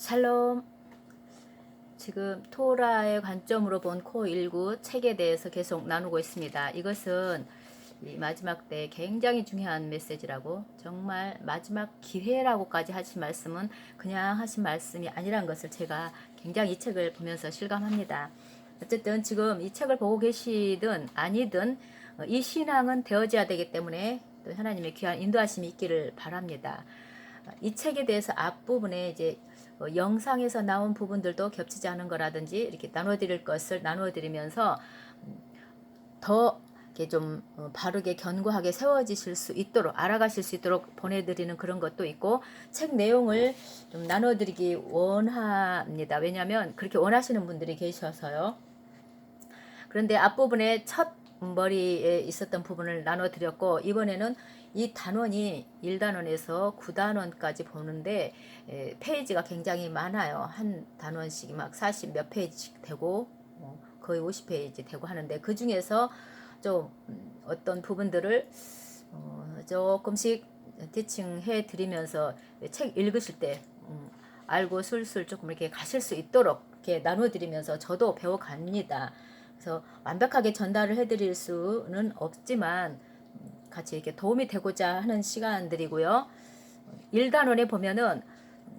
샬롬. 지금 토라의 관점으로 본 코19 책에 대해서 계속 나누고 있습니다. 이것은 이 마지막 때 굉장히 중요한 메시지라고 정말 마지막 기회라고까지 하신 말씀은 그냥 하신 말씀이 아니란 것을 제가 굉장히 이 책을 보면서 실감합니다. 어쨌든 지금 이 책을 보고 계시든 아니든 어, 이 신앙은 되어져야 되기 때문에 또 하나님의 귀한 인도하심이 있기를 바랍니다. 어, 이 책에 대해서 앞부분에 이제 어, 영상에서 나온 부분들도 겹치지 않은 거라든지 이렇게 나눠드릴 것을 나눠드리면서 음, 더 이렇게 좀 어, 바르게 견고하게 세워지실 수 있도록 알아가실 수 있도록 보내드리는 그런 것도 있고 책 내용을 좀 나눠드리기 원합니다. 왜냐하면 그렇게 원하시는 분들이 계셔서요. 그런데 앞부분에 첫 머리에 있었던 부분을 나눠드렸고 이번에는 이 단원이 1단원에서 9단원까지 보는데 에, 페이지가 굉장히 많아요. 한 단원씩 막 40 몇 페이지씩 되고 어, 거의 50페이지 되고 하는데 그 중에서 좀 음, 어떤 부분들을 어, 조금씩 티칭해 드리면서 책 읽으실 때 음, 알고 술술 조금 이렇게 가실 수 있도록 이렇게 나눠 드리면서 저도 배워 갑니다. 그래서 완벽하게 전달을 해드릴 수는 없지만 음, 같이 이렇게 도움이 되고자 하는 시간들이고요. 1단원에 보면은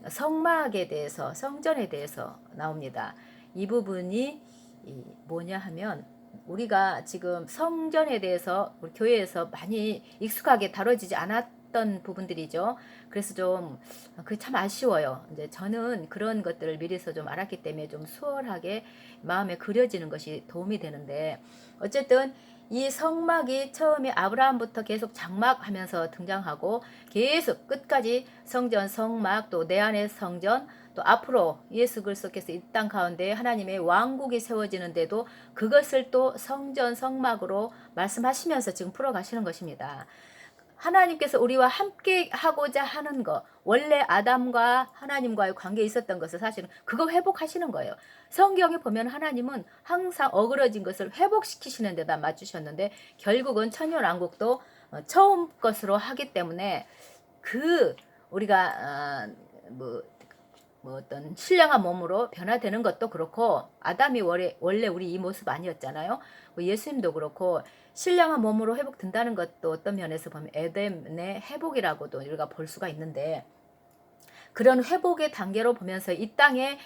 성막에 대해서 성전에 대해서 나옵니다. 이 부분이 이 뭐냐 하면 우리가 지금 성전에 대해서 우리 교회에서 많이 익숙하게 다뤄지지 않았 던 부분들이죠. 그래서 좀 그게 참 아쉬워요. 이제 저는 그런 것들을 미리서 좀 알았기 때문에 좀 수월하게 마음에 그려지는 것이 도움이 되는데 어쨌든 이 성막이 처음에 아브라함부터 계속 장막하면서 등장하고 계속 끝까지 성전, 성막 또 내 안의 성전 또 앞으로 예수 그리스도께서 이 땅 가운데 하나님의 왕국이 세워지는데도 그것을 또 성전, 성막으로 말씀하시면서 지금 풀어가시는 것입니다. 하나님께서 우리와 함께 하고자 하는 것, 원래 아담과 하나님과의 관계에 있었던 것을 사실은 그거 회복하시는 거예요. 성경에 보면 하나님은 항상 어그러진 것을 회복시키시는 데다 맞추셨는데 결국은 천년왕국도 어, 처음 것으로 하기 때문에 그 우리가 어, 뭐, 뭐 어떤 신령한 몸으로 변화되는 것도 그렇고 아담이 원래, 원래 우리 이 모습 아니었잖아요. 뭐 예수님도 그렇고 신령한 몸으로 회복된다는 것도 어떤 면에서 보면 에덴의 회복이라고도 우리가 볼 수가 있는데 그런 회복의 단계로 보면서 이 땅에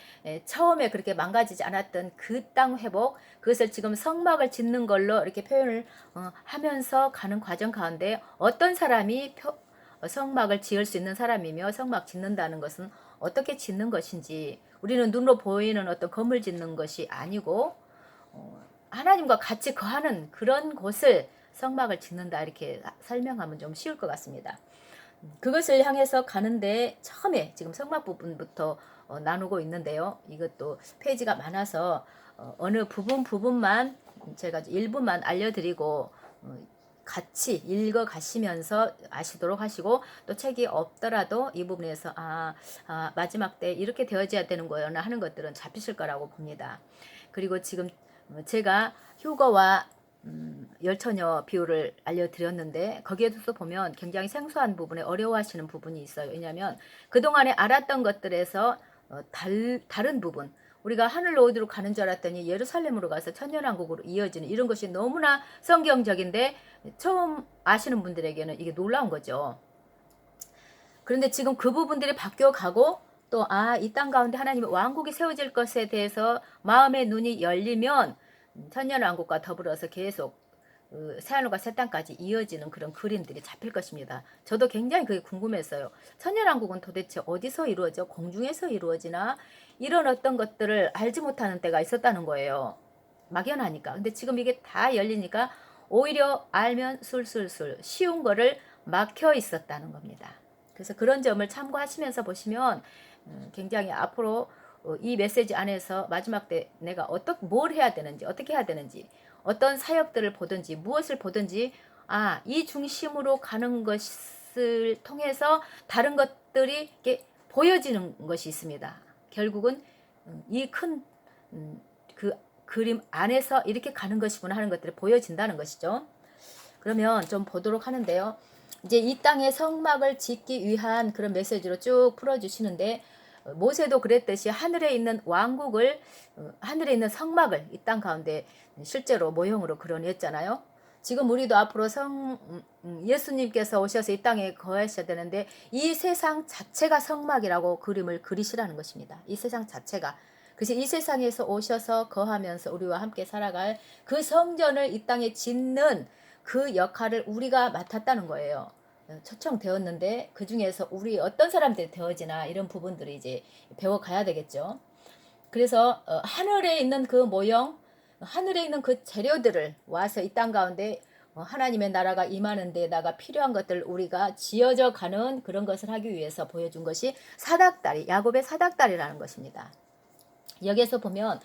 처음에 그렇게 망가지지 않았던 그 땅 회복 그것을 지금 성막을 짓는 걸로 이렇게 표현을 어, 하면서 가는 과정 가운데 어떤 사람이 표, 어, 성막을 지을 수 있는 사람이며 성막 짓는다는 것은 어떻게 짓는 것인지 우리는 눈으로 보이는 어떤 건물 짓는 것이 아니고 어, 하나님과 같이 거하는 그런 곳을 성막을 짓는다 이렇게 설명하면 좀 쉬울 것 같습니다. 그것을 향해서 가는데 처음에 지금 성막 부분부터 어, 나누고 있는데요. 이것도 페이지가 많아서 어, 느 부분 부분만 제가 일부만 알려드리고 어, 같이 읽어 가시면서 아시도록 하시고 또 책이 없더라도 이 부분에서 아, 아 마지막 때 이렇게 되어져야 되는 거였나 하는 것들은 잡히실 거라고 봅니다. 그리고 지금 제가 휴거와 음, 열처녀 비율을 알려드렸는데 거기에서 보면 굉장히 생소한 부분에 어려워하시는 부분이 있어요. 왜냐하면 그동안에 알았던 것들에서 어, 달, 다른 부분 우리가 하늘로 어디로 가는 줄 알았더니 예루살렘으로 가서 천년왕국으로 이어지는 이런 것이 너무나 성경적인데 처음 아시는 분들에게는 이게 놀라운 거죠. 그런데 지금 그 부분들이 바뀌어가고 또 아 이 땅 가운데 하나님의 왕국이 세워질 것에 대해서 마음의 눈이 열리면 천년 왕국과 더불어서 계속 그 새하늘과 새 땅까지 이어지는 그런 그림들이 잡힐 것입니다. 저도 굉장히 그게 궁금했어요. 천년왕국은 도대체 어디서 이루어져? 공중에서 이루어지나? 이런 어떤 것들을 알지 못하는 때가 있었다는 거예요. 막연하니까. 근데 지금 이게 다 열리니까 오히려 알면 술술술 쉬운 거를 막혀 있었다는 겁니다. 그래서 그런 점을 참고하시면서 보시면 음, 굉장히 앞으로 어, 이 메시지 안에서 마지막 때 내가 어떻게 뭘 해야 되는지 어떻게 해야 되는지 어떤 사역들을 보든지 무엇을 보든지 아 이 중심으로 가는 것을 통해서 다른 것들이 이렇게 보여지는 것이 있습니다. 결국은 음, 이큰그 음, 그림 안에서 이렇게 가는 것이구나 하는 것들이 보여진다는 것이죠. 그러면 좀 보도록 하는데요. 이제 이 땅에 성막을 짓기 위한 그런 메시지로 쭉 풀어주시는데 어, 모세도 그랬듯이 하늘에 있는 왕국을 어, 하늘에 있는 성막을 이 땅 가운데 실제로 모형으로 그려냈잖아요. 지금 우리도 앞으로 성 음, 음, 예수님께서 오셔서 이 땅에 거하셔야 되는데 이 세상 자체가 성막이라고 그림을 그리시라는 것입니다. 이 세상 자체가 그래서 이 세상에서 오셔서 거하면서 우리와 함께 살아갈 그 성전을 이 땅에 짓는 그 역할을 우리가 맡았다는 거예요. 초청되었는데 그 중에서 우리 어떤 사람들이 되어지나 이런 부분들을 이제 배워가야 되겠죠. 그래서 어, 하늘에 있는 그 모형, 하늘에 있는 그 재료들을 와서 이 땅 가운데 어, 하나님의 나라가 임하는 데다가 필요한 것들 우리가 지어져 가는 그런 것을 하기 위해서 보여준 것이 사닥다리, 야곱의 사닥다리라는 것입니다. 여기에서 보면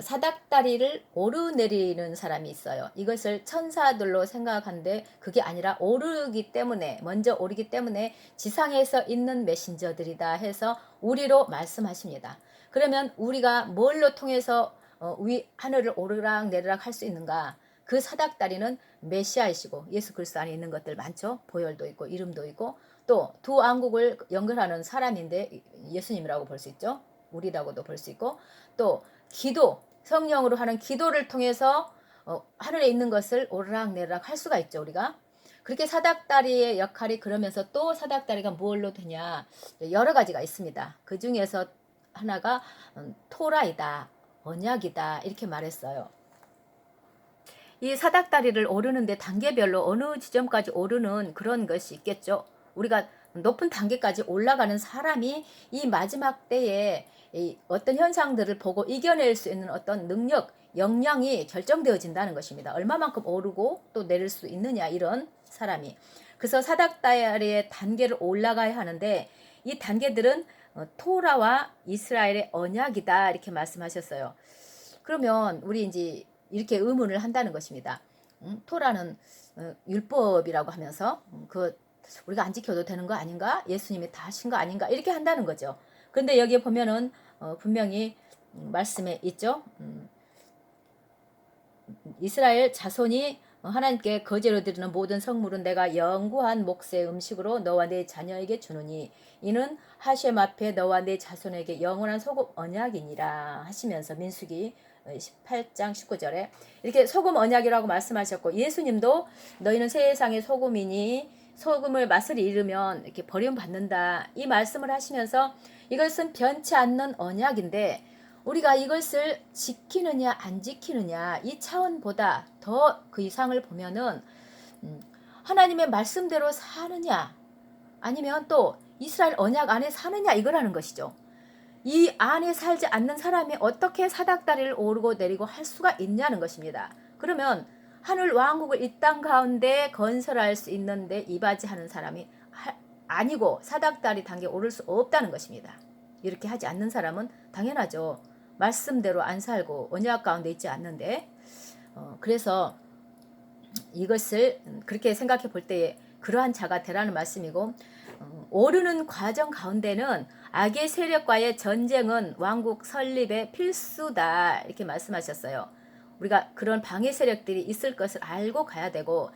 사닥다리를 오르내리는 사람이 있어요. 이것을 천사들로 생각하는데 그게 아니라 오르기 때문에 먼저 오르기 때문에 지상에서 있는 메신저들이다 해서 우리로 말씀하십니다. 그러면 우리가 뭘로 통해서 어, 위 하늘을 오르락 내리락 할 수 있는가? 그 사닥다리는 메시아이시고 예수 그리스도 안에 있는 것들 많죠. 보혈도 있고 이름도 있고 또 두 왕국을 연결하는 사람인데 예수님이라고 볼 수 있죠. 우리라고도 볼 수 있고 또 기도 성령으로 하는 기도를 통해서 어, 하늘에 있는 것을 오르락 내리락 할 수가 있죠 우리가. 그렇게 사닥다리의 역할이 그러면서 또 사닥다리가 뭘로 되냐? 여러 가지가 있습니다. 그 중에서 하나가 음, 토라이다 언약이다 이렇게 말했어요. 이 사닥다리를 오르는데 단계별로 어느 지점까지 오르는 그런 것이 있겠죠? 우리가 높은 단계까지 올라가는 사람이 이 마지막 때에 이 어떤 현상들을 보고 이겨낼 수 있는 어떤 능력, 역량이 결정되어진다는 것입니다. 얼마만큼 오르고 또 내릴 수 있느냐 이런 사람이. 그래서 사닥다리의 단계를 올라가야 하는데 이 단계들은 어, 토라와 이스라엘의 언약이다 이렇게 말씀하셨어요. 그러면 우리 이제 이렇게 의문을 한다는 것입니다. 음, 토라는 어, 율법이라고 하면서 음, 그 우리가 안 지켜도 되는 거 아닌가? 예수님이 다 하신 거 아닌가? 이렇게 한다는 거죠. 그런데 여기에 보면은 어, 분명히 음, 말씀에 있죠. 음, 이스라엘 자손이 하나님께 거제로 드리는 모든 성물은 내가 영구한 몫의 음식으로 너와 내 자녀에게 주느니 이는 하셈 앞에 너와 내 자손에게 영원한 소금 언약이니라 하시면서 민수기 18장 19절에 이렇게 소금 언약이라고 말씀하셨고 예수님도 너희는 세상의 소금이니 소금을 맛을 잃으면 이렇게 버림받는다 이 말씀을 하시면서 이것은 변치 않는 언약인데 우리가 이것을 지키느냐 안 지키느냐 이 차원보다 더 그 이상을 보면은 음, 하나님의 말씀대로 사느냐 아니면 또 이스라엘 언약 안에 사느냐 이거라는 것이죠. 이 안에 살지 않는 사람이 어떻게 사닥다리를 오르고 내리고 할 수가 있냐는 것입니다. 그러면 하늘 왕국을 이 땅 가운데 건설할 수 있는데 이바지하는 사람이 아니고 사닥다리 단계 오를 수 없다는 것입니다. 이렇게 하지 않는 사람은 당연하죠. 말씀대로 안 살고 언약 가운데 있지 않는데 어, 그래서 이것을 그렇게 생각해 볼 때에 그러한 자가 되라는 말씀이고 어, 오르는 과정 가운데는 악의 세력과의 전쟁은 왕국 설립의 필수다 이렇게 말씀하셨어요. 우리가 그런 방해 세력들이 있을 것을 알고 가야 되고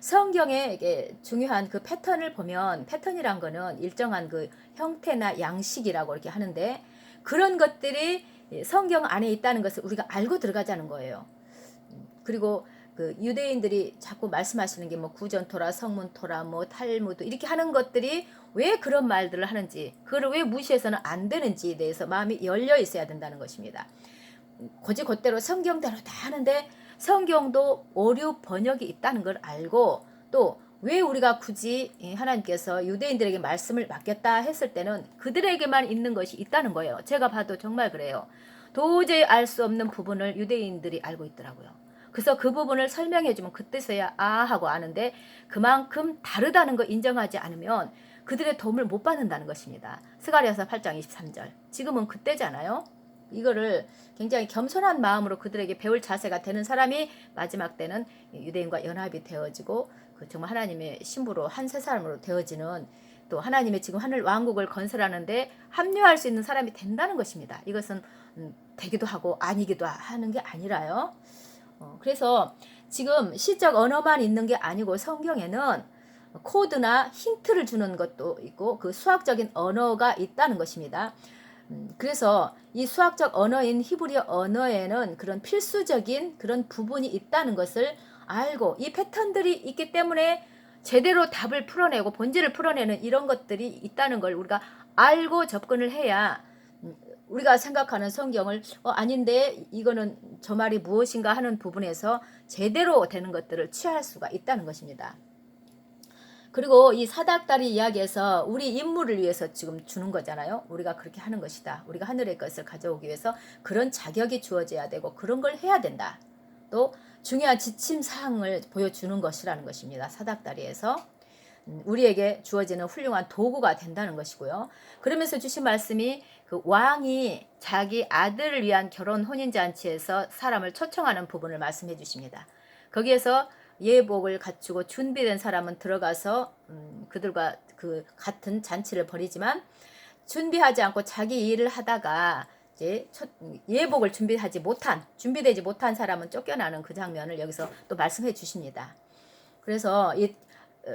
성경에 이게 중요한 그 패턴을 보면 패턴이란 거는 일정한 그 형태나 양식이라고 이렇게 하는데 그런 것들이 성경 안에 있다는 것을 우리가 알고 들어가자는 거예요. 그리고 그 유대인들이 자꾸 말씀하시는 게 뭐 구전토라 성문토라 뭐 탈무드 이렇게 하는 것들이 왜 그런 말들을 하는지 그걸 왜 무시해서는 안 되는지에 대해서 마음이 열려 있어야 된다는 것입니다. 고지 곧대로 성경대로 다 하는데 성경도 오류 번역이 있다는 걸 알고 또 왜 우리가 굳이 하나님께서 유대인들에게 말씀을 맡겼다 했을 때는 그들에게만 있는 것이 있다는 거예요. 제가 봐도 정말 그래요. 도저히 알 수 없는 부분을 유대인들이 알고 있더라고요. 그래서 그 부분을 설명해주면 그때서야 아 하고 아는데 그만큼 다르다는 거 인정하지 않으면 그들의 도움을 못 받는다는 것입니다. 스가리아서 8장 23절. 지금은 그때잖아요. 이거를 굉장히 겸손한 마음으로 그들에게 배울 자세가 되는 사람이 마지막 때는 유대인과 연합이 되어지고 그 정말 하나님의 신부로 한 세 사람으로 되어지는 또 하나님의 지금 하늘 왕국을 건설하는데 합류할 수 있는 사람이 된다는 것입니다. 이것은 음, 되기도 하고 아니기도 하는 게 아니라요. 어, 그래서 지금 시적 언어만 있는 게 아니고 성경에는 코드나 힌트를 주는 것도 있고 그 수학적인 언어가 있다는 것입니다. 음, 그래서 이 수학적 언어인 히브리어 언어에는 그런 필수적인 그런 부분이 있다는 것을 알고 이 패턴들이 있기 때문에 제대로 답을 풀어내고 본질을 풀어내는 이런 것들이 있다는 걸 우리가 알고 접근을 해야 음, 우리가 생각하는 성경을 어, 아닌데 이거는 저 말이 무엇인가 하는 부분에서 제대로 되는 것들을 취할 수가 있다는 것입니다. 그리고 이 사닥다리 이야기에서 우리 인물을 위해서 지금 주는 거잖아요. 우리가 그렇게 하는 것이다. 우리가 하늘의 것을 가져오기 위해서 그런 자격이 주어져야 되고 그런 걸 해야 된다. 또 중요한 지침 사항을 보여주는 것이라는 것입니다. 사닥다리에서 음, 우리에게 주어지는 훌륭한 도구가 된다는 것이고요. 그러면서 주신 말씀이 그 왕이 자기 아들을 위한 결혼 혼인 잔치에서 사람을 초청하는 부분을 말씀해 주십니다. 거기에서 예복을 갖추고 준비된 사람은 들어가서 음, 그들과 그 같은 잔치를 벌이지만 준비하지 않고 자기 일을 하다가 이제 첫 예복을 준비하지 못한 준비되지 못한 사람은 쫓겨나는 그 장면을 여기서 또 말씀해 주십니다. 그래서 이 어,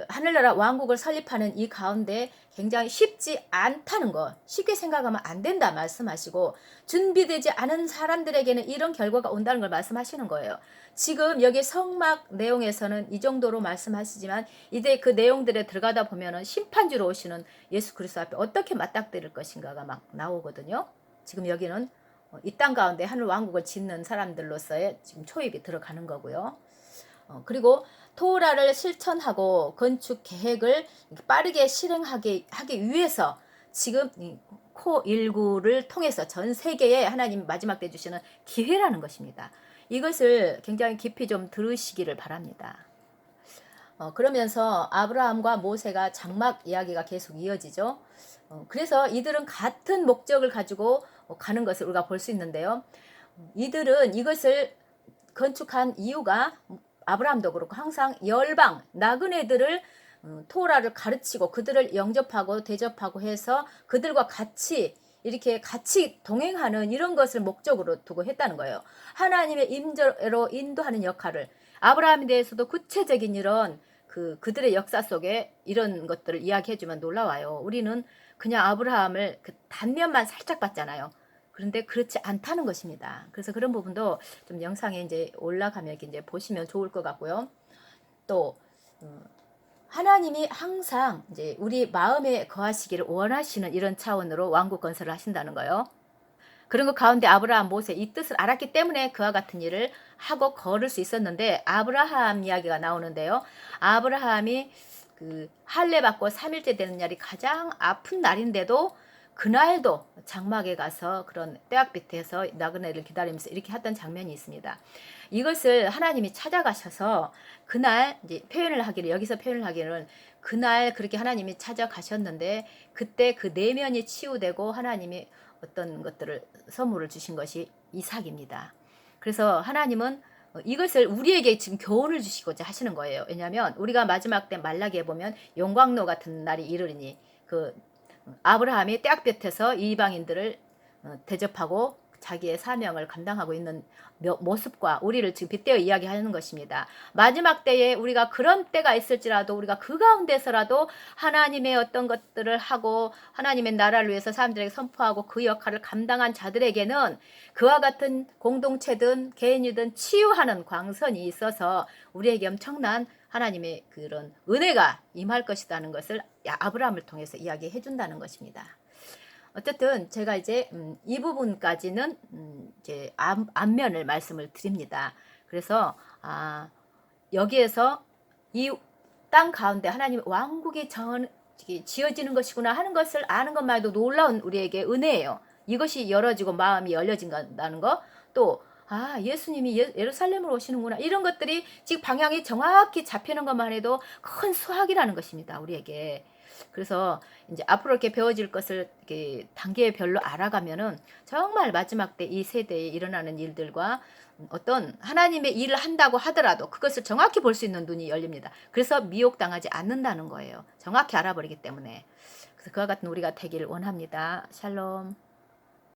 하늘나라 왕국을 설립하는 이 가운데 굉장히 쉽지 않다는 거 쉽게 생각하면 안 된다 말씀하시고 준비되지 않은 사람들에게는 이런 결과가 온다는 걸 말씀하시는 거예요. 지금 여기 성막 내용에서는 이 정도로 말씀하시지만 이제 그 내용들에 들어가다 보면은 심판주로 오시는 예수 그리스도 앞에 어떻게 맞닥뜨릴 것인가가 막 나오거든요. 지금 여기는 어, 이땅 가운데 하늘 왕국을 짓는 사람들로서의 지금 초입이 들어가는 거고요. 어, 그리고 토라를 실천하고 건축 계획을 빠르게 실행하기 하기 위해서 지금 코 19를 통해서 전 세계에 하나님 마지막 때 주시는 기회라는 것입니다. 이것을 굉장히 깊이 좀 들으시기를 바랍니다. 어, 그러면서 아브라함과 모세가 장막 이야기가 계속 이어지죠. 어, 그래서 이들은 같은 목적을 가지고 가는 것을 우리가 볼 수 있는데요. 이들은 이것을 건축한 이유가 아브라함도 그렇고 항상 열방 나그네들을 음, 토라를 가르치고 그들을 영접하고 대접하고 해서 그들과 같이 이렇게 같이 동행하는 이런 것을 목적으로 두고 했다는 거예요. 하나님의 임재로 인도하는 역할을 아브라함에 대해서도 구체적인 이런 그 그들의 역사 속에 이런 것들을 이야기해주면 놀라워요. 우리는 그냥 아브라함을 그 단면만 살짝 봤잖아요. 그런데 그렇지 않다는 것입니다. 그래서 그런 부분도 좀 영상에 이제 올라가면 이제 보시면 좋을 것 같고요. 또 어, 하나님이 항상 이제 우리 마음에 거하시기를 원하시는 이런 차원으로 왕국 건설을 하신다는 거예요. 그런 것 가운데 아브라함, 모세 이 뜻을 알았기 때문에 그와 같은 일을 하고 걸을 수 있었는데 아브라함 이야기가 나오는데요. 아브라함이 그 할례 받고 3일째 되는 날이 가장 아픈 날인데도 그날도 장막에 가서 그런 떼약빛에서 나그네를 기다리면서 이렇게 했던 장면이 있습니다. 이것을 하나님이 찾아가셔서 그날 이제 표현을 하기를 여기서 표현을 하기를 그날 그렇게 하나님이 찾아가셨는데 그때 그 내면이 치유되고 하나님이 어떤 것들을 선물을 주신 것이 이삭입니다. 그래서 하나님은 이것을 우리에게 지금 교훈을 주시고자 하시는 거예요. 왜냐하면 우리가 마지막 때 말라기에 보면 영광로 같은 날이 이르리니 그 아브라함이 떼약볕에서 이방인들을 어, 대접하고 자기의 사명을 감당하고 있는 모습과 우리를 지금 빗대어 이야기하는 것입니다. 마지막 때에 우리가 그런 때가 있을지라도 우리가 그 가운데서라도 하나님의 어떤 것들을 하고 하나님의 나라를 위해서 사람들에게 선포하고 그 역할을 감당한 자들에게는 그와 같은 공동체든 개인이든 치유하는 광선이 있어서 우리에게 엄청난 하나님의 그런 은혜가 임할 것이라는 것을 아브라함을 통해서 이야기해 준다는 것입니다. 어쨌든 제가 이제 음, 이 부분까지는 음, 이제 앞, 앞면을 말씀을 드립니다. 그래서 아, 여기에서 이 땅 가운데 하나님 왕국이 전 지어지는 것이구나 하는 것을 아는 것만 해도 놀라운 우리에게 은혜예요. 이것이 열어지고 마음이 열려진다는 거, 또 아, 예수님이 예, 예루살렘으로 오시는구나. 이런 것들이 지금 방향이 정확히 잡히는 것만 해도 큰 수학이라는 것입니다. 우리에게. 그래서 이제 앞으로 이렇게 배워질 것을 이렇게 단계별로 알아가면은 정말 마지막 때 이 세대에 일어나는 일들과 어떤 하나님의 일을 한다고 하더라도 그것을 정확히 볼 수 있는 눈이 열립니다. 그래서 미혹당하지 않는다는 거예요. 정확히 알아버리기 때문에. 그래서 그와 같은 우리가 되기를 원합니다. 샬롬.